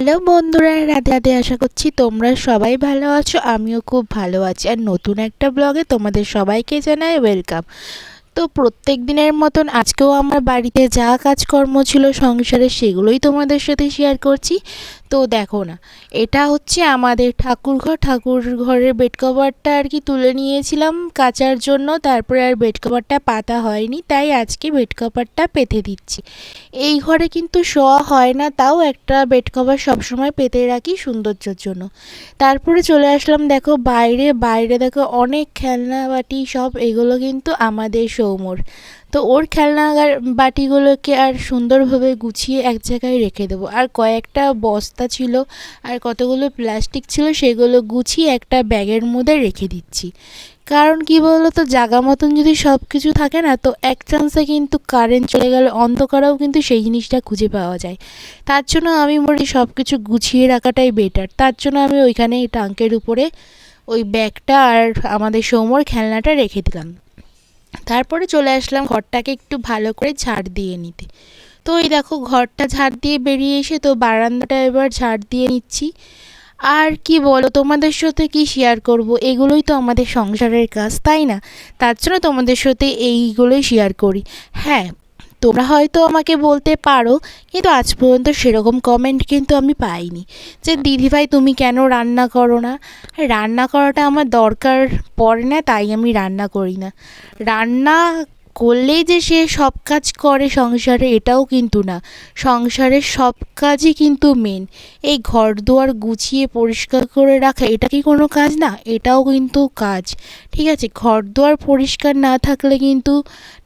Hello বন্ধুরা, রাধে রাধে, আশা করছি তোমরা সবাই ভালো আছো। আমিও খুব ভালো আছি। আর নতুন একটা ব্লগে তোমাদের সবাইকে জানাই ওয়েলকাম। তো প্রত্যেক দিনের মতন আজকেও আমার বাড়িতে যা কাজকর্ম ছিল সংসারে সেগুলোই তোমাদের সাথে শেয়ার করছি। তো দেখো না, এটা হচ্ছে আমাদের ঠাকুর ঘর ঠাকুর ঘরের বেড কভারটা আর কি তুলে নিয়েছিলাম কাচার জন্য, তারপরে আর বেড কভারটা পাতা হয়নি, তাই আজকে বেড কভারটা পেতে দিচ্ছি। এই ঘরে কিন্তু শোয়া হয় না, তাও একটা বেড কভার সবসময় পেতে রাখি সৌন্দর্যের জন্য। তারপরে চলে আসলাম দেখো বাইরে বাইরে দেখো অনেক খেলনা বাটি সব, এগুলো কিন্তু আমাদের সৌমর। তো ওর খেলনা বাটিগুলোকে আর সুন্দরভাবে গুছিয়ে এক জায়গায় রেখে দেবো। আর কয়েকটা বস্তা ছিল আর কতগুলো প্লাস্টিক ছিল সেগুলো গুছিয়ে একটা ব্যাগের মধ্যে রেখে দিচ্ছি। কারণ কি বলো তো জাগা মতন যদি সব কিছু থাকে না, তো এক চান্সে কিন্তু কারেন্ট চলে গেলে, অন্ধকারেও কিন্তু সেই জিনিসটা খুঁজে পাওয়া যায়। তার জন্য আমি মনে সব কিছু গুছিয়ে রাখাটাই বেটার তার জন্য আমি ওইখানে টাঙ্কের উপরে ওই ব্যাগটা আর আমাদের সৌমর খেলনাটা রেখে দিলাম। তারপরে চলে আসলাম ঘরটাকে একটু ভালো করে ঝাড় দিয়ে নিতে। তো এই দেখো ঘরটা ঝাড় দিয়ে বেরিয়ে এসে তো বারান্দাটা এবার ঝাড় দিয়ে নিচ্ছি। আর কি বলো, তোমাদের সাথে কি শেয়ার করব? এগুলোই তো আমাদের সংসারের কাজ, তাই না? তার জন্য তোমাদের সাথে এইগুলোই শেয়ার করি। হ্যাঁ তোমরা হয়তো আমাকে বলতে পারো, কিন্তু আজ পর্যন্ত সেরকম কমেন্ট কিন্তু আমি পাইনি। যে, দিদিভাই, তুমি কেন রান্না করো না? রান্না করাটা আমার দরকার পড়ে না, তাই আমি রান্না করি না। রান্না করলেই যে সে সব কাজ করে সংসারে, এটাও কিন্তু না। সংসারের সব কাজই কিন্তু মেন এই ঘর দুয়ার গুছিয়ে পরিষ্কার করে রাখা, এটা কি কোনো কাজ না? এটাও কিন্তু কাজ। ঠিক আছে ঘর দুয়ার পরিষ্কার না থাকলে কিন্তু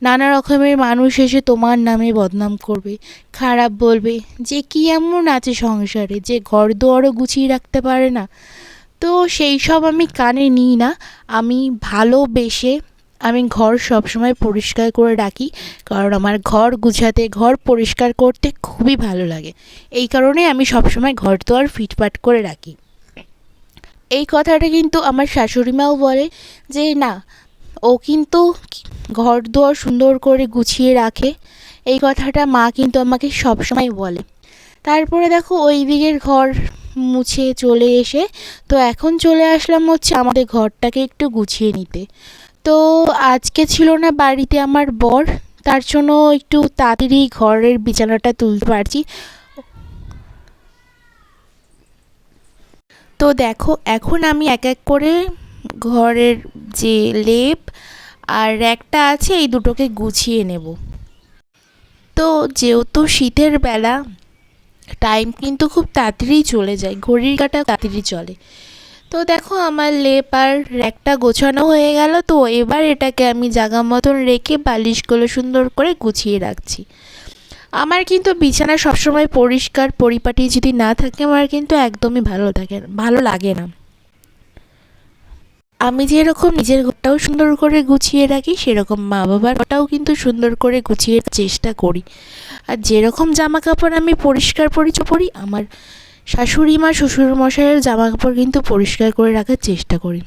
নানা রকমের মানুষ এসে তোমার নামে বদনাম করবে, খারাপ বলবে। যে কি এমন আছে সংসারে, যে ঘর দুয়ারও গুছিয়ে রাখতে পারে না? তো সেই সব আমি কানে নিই না। আমি ভালোবেসে আমি ঘর সবসময় পরিষ্কার করে রাখি, কারণ আমার ঘর গুছাতে, ঘর পরিষ্কার করতে খুবই ভালো লাগে। এই কারণে আমি সবসময় ঘর আর ফিটফাট করে রাখি। এই কথাটা কিন্তু আমার শাশুড়ি মাও বলে যে, না, ও কিন্তু ঘর দুয়ার সুন্দর করে গুছিয়ে রাখে। এই কথাটা মা কিন্তু আমাকে সবসময় বলে। তারপরে দেখো, ওই দিকের ঘর মুছে চলে এসে, তো এখন চলে আসলাম হচ্ছে আমাদের ঘরটাকে একটু গুছিয়ে নিতে। তো আজকে ছিল না বাড়িতে আমার বর, তার জন্য একটু তাড়াতাড়ি ঘরের বিছানাটা তুলতে পারছি। তো দেখো, এখন আমি এক এক করে ঘরের যে লেপ আর র্যাকটা আছে, এই দুটোকে গুছিয়ে নেব। তো যেহেতু শীতের বেলা টাইম কিন্তু খুব তাড়াতাড়ি চলে যায়, ঘড়ির কাটা তাড়াতাড়ি চলে। তো দেখো আমার লেপ আর র্যাকটা গোছানো হয়ে গেল, তো এবার এটাকে আমি জাগা মতন রেখে বালিশগুলো সুন্দর করে গুছিয়ে রাখছি। আমার কিন্তু বিছানা সবসময় পরিষ্কার, পরিপাটি যদি না থাকে, আমার কিন্তু একদমই ভালো থাকে ভালো লাগে না। আমি যেরকম নিজের ঘরটাও সুন্দর করে গুছিয়ে রাখি, সেরকম মা বাবার ঘরটাও কিন্তু সুন্দর করে গুছিয়ে চেষ্টা করি। আর যেরকম জামা কাপড় আমি পরিষ্কার পরিচয় পরি, আমার শাশুড়ি মা শ্বশুর মশাইয়ের জামা কাপড় কিন্তু পরিষ্কার করে রাখার চেষ্টা করি।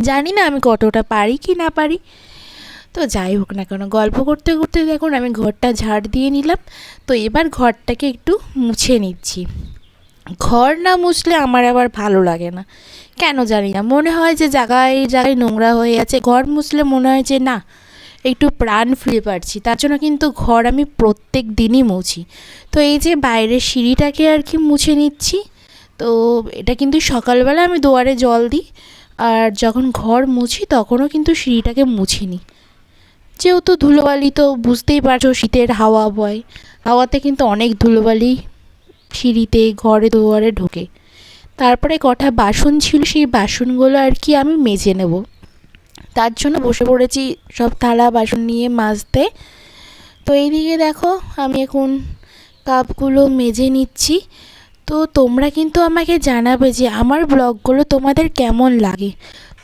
জানি না আমি কতটা পারি কি না পারি। তো যাই হোক না কেন, গল্প করতে করতে দেখুন আমি ঘরটা ঝাড় দিয়ে নিলাম। তো এবার ঘরটাকে একটু মুছে নিচ্ছি। ঘর না মুছলে আমার আবার ভালো লাগে না। কেন জানি না, মনে হয় যে জায়গায় জায়গায় নোংরা হয়ে আছে। ঘর মুছলে মনে হয় যে না একটু প্রাণ ফিরে পাচ্ছি। তার জন্য কিন্তু ঘর আমি প্রত্যেক দিনই মুছি। তো এই যে বাইরের সিঁড়িটাকে আর কি মুছে নিচ্ছি, তো এটা কিন্তু সকালবেলা আমি দুয়ারে জল দিই, আর যখন ঘর মুছি তখনও কিন্তু সিঁড়িটাকে মুছি নিই যেহেতু ধুলোবালি তো বুঝতেই পারছ শীতের হাওয়া বয়, হাওয়াতে কিন্তু অনেক ধুলোবালি সিঁড়িতে, ঘরে, দুয়ারে ঢোকে। তারপরে কটা বাসন ছিল সেই বাসনগুলো আর কি আমি মেজে নেব। তার জন্য বসে পড়েছি সব থালা বাসন নিয়ে মাজতে। তো এইদিকে দেখো, আমি এখন কাপগুলো মেজে নিচ্ছি। তো তোমরা কিন্তু আমাকে জানাবে যে আমার ব্লগগুলো তোমাদের কেমন লাগে।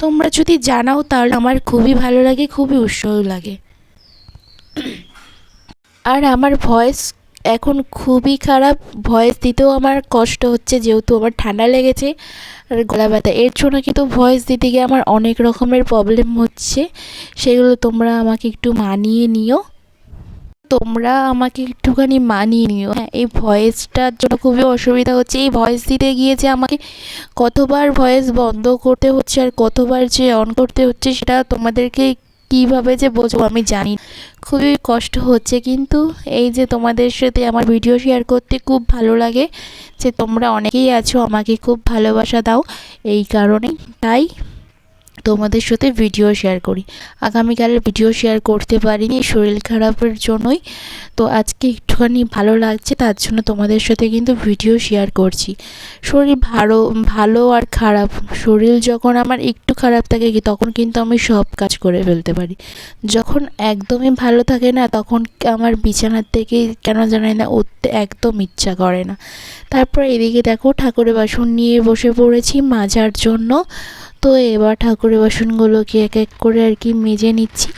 তোমরা যদি জানাও তাহলে আমার খুবই ভালো লাগে, খুবই উৎসাহ লাগে। আর আমার ভয়েস এখন খুবই খারাপ। ভয়েস দিতেও আমার কষ্ট হচ্ছে যেহেতু আমার ঠান্ডা লেগেছে আর গলা ব্যথা। এর জন্য কিন্তু ভয়েস দিতে গিয়ে আমার অনেক রকমের প্রবলেম হচ্ছে। সেগুলো তোমরা আমাকে একটু মানিয়ে নিও। তোমরা আমাকে একটুখানি মানিয়ে নিও। হ্যাঁ এই ভয়েসটার জন্য খুবই অসুবিধা হচ্ছে। এই ভয়েস দিতে গিয়ে যে আমাকে কতবার ভয়েস বন্ধ করতে হচ্ছে আর কতবার যে অন করতে হচ্ছে সেটা তোমাদেরকে কীভাবে যে বোঝো আমি জানি খুবই কষ্ট হচ্ছে কিন্তু এই যে তোমাদের সাথে আমার ভিডিও শেয়ার করতে খুব ভালো লাগে যে তোমরা অনেকেই আছো আমাকে খুব ভালোবাসা দাও এই কারণে তাই তোমাদের সাথে ভিডিও শেয়ার করি। আগামীকাল ভিডিও শেয়ার করতে পারিনি, শরীর খারাপের জন্যই। তো আজকে একটুখানি ভালো লাগছে, তার জন্য তোমাদের সাথে কিন্তু ভিডিও শেয়ার করছি। শরীর ভালো ভালো আর খারাপ। শরীর যখন আমার একটু খারাপ থাকে, তখন কিন্তু আমি সব কাজ করে ফেলতে পারি। যখন একদমই ভালো থাকে না, তখন আমার বিছানার থেকে কেন জানি না উঠতে একদম ইচ্ছা করে না। তারপর এদিকে দেখো, ঠাকুরের বাসন নিয়ে বসে পড়েছি মাজার জন্য। তো এবার ঠাকুরের বাসনগুলোকে এক এক করে আর কি মেজে নিচ্ছি।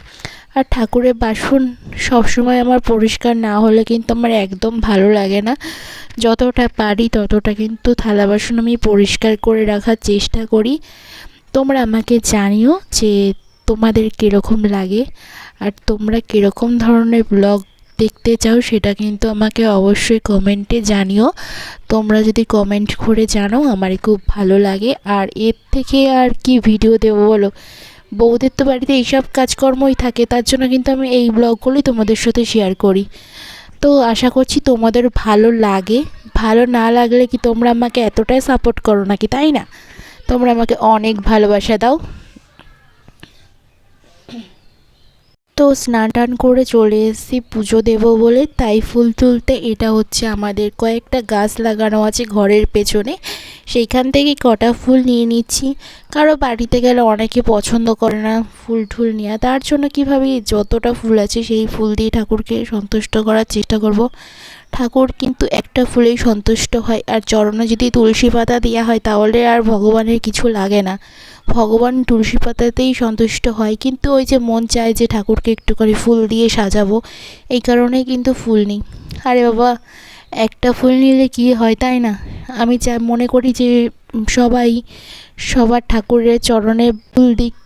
আর ঠাকুরের বাসন সবসময় আমার পরিষ্কার না হলে কিন্তু আমার একদম ভালো লাগে না। যতটা পারি ততটা কিন্তু থালা বাসন আমি পরিষ্কার করে রাখার চেষ্টা করি। তোমরা আমাকে জানিও যে তোমাদের কীরকম লাগে। আর তোমরা কীরকম ধরনের ব্লগ দেখতে চাও সেটা কিন্তু আমাকে অবশ্যই কমেন্টে জানিও। তোমরা যদি কমেন্ট করে জানো আমার খুব ভালো লাগে। আর এর থেকে আর কি ভিডিও দেবো বলো? বউদের তো বাড়িতে এইসব কাজকর্মই থাকে, তার জন্য কিন্তু আমি এই ব্লগগুলোই তোমাদের সাথে শেয়ার করি। তো আশা করছি তোমাদের ভালো লাগে। ভালো না লাগলে কি তোমরা আমাকে এতটাই সাপোর্ট করো নাকি, তাই না? তোমরা আমাকে অনেক ভালোবাসা দাও। তো স্নান টান করে চলে এসেছি পুজো দেব বলে। তাই ফুল তুলতে এটা হচ্ছে আমাদের কয়েকটা গাছ লাগানো আছে ঘরের পেছনে। সেইখান থেকে কটা ফুল নিয়ে নিচ্ছি। কারও বাড়িতে গেলে অনেকে পছন্দ করে না ফুল ঠুল নেওয়া তার জন্য কীভাবে যতটা ফুল আছে সেই ফুল দিয়ে ঠাকুরকে সন্তুষ্ট করার চেষ্টা করব। ঠাকুর কিন্তু একটা ফুলেই সন্তুষ্ট হয়। আর চরণে যদি তুলসী পাতা দেওয়া হয় তাহলে আর ভগবানের কিছু লাগে না। ভগবান তুলসী পাতাতেই সন্তুষ্ট হয়। কিন্তু ওই যে মন চায় যে ঠাকুরকে একটু করে ফুল দিয়ে সাজাবো, এই কারণেই কিন্তু ফুল নিই। আরে বাবা একটা ফুল নিলে কী হয় তাই না? আমি যা মনে করি যে সবাই সবার ঠাকুরের চরণে ফুল দিক,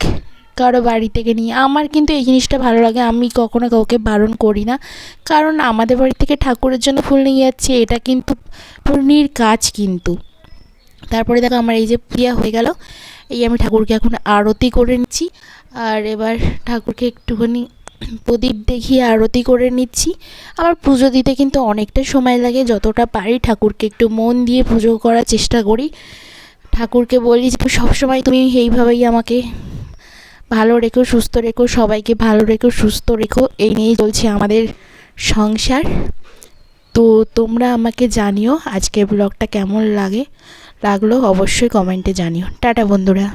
কারও বাড়ি থেকে নিয়ে। আমার কিন্তু এই জিনিসটা ভালো লাগে, আমি কখনো কাউকে বারণ করি না। কারণ আমাদের বাড়ি থেকে ঠাকুরের জন্য ফুল নিয়ে যাচ্ছে, এটা কিন্তু পূর্ণির কাজ কিন্তু। তারপরে দেখো আমার এই যে প্রিয়া হয়ে গেল, এই আমি ঠাকুরকে এখন আরতি করে নিচ্ছি। আর এবার ঠাকুরকে একটুখানি প্রদীপ দেখিয়ে আরতি করে নিচ্ছি। আমার পুজো দিতে কিন্তু অনেকটা সময় লাগে, যতটা পারি ঠাকুরকে একটু মন দিয়ে পুজো করার চেষ্টা করি। ঠাকুরকে বলি যে, সবসময় তুমি এইভাবেই আমাকে ভালো রেখো, সুস্থ রেখো, সবাইকে ভালো রেখো, সুস্থ রেখো, এই নিয়েই চলছে আমাদের সংসার। তো তোমরা আমাকে জানিও আজকের ব্লগটা কেমন লাগে, লাগল অবশ্যই কমেন্টে জানিও। টাটা বন্ধুরা।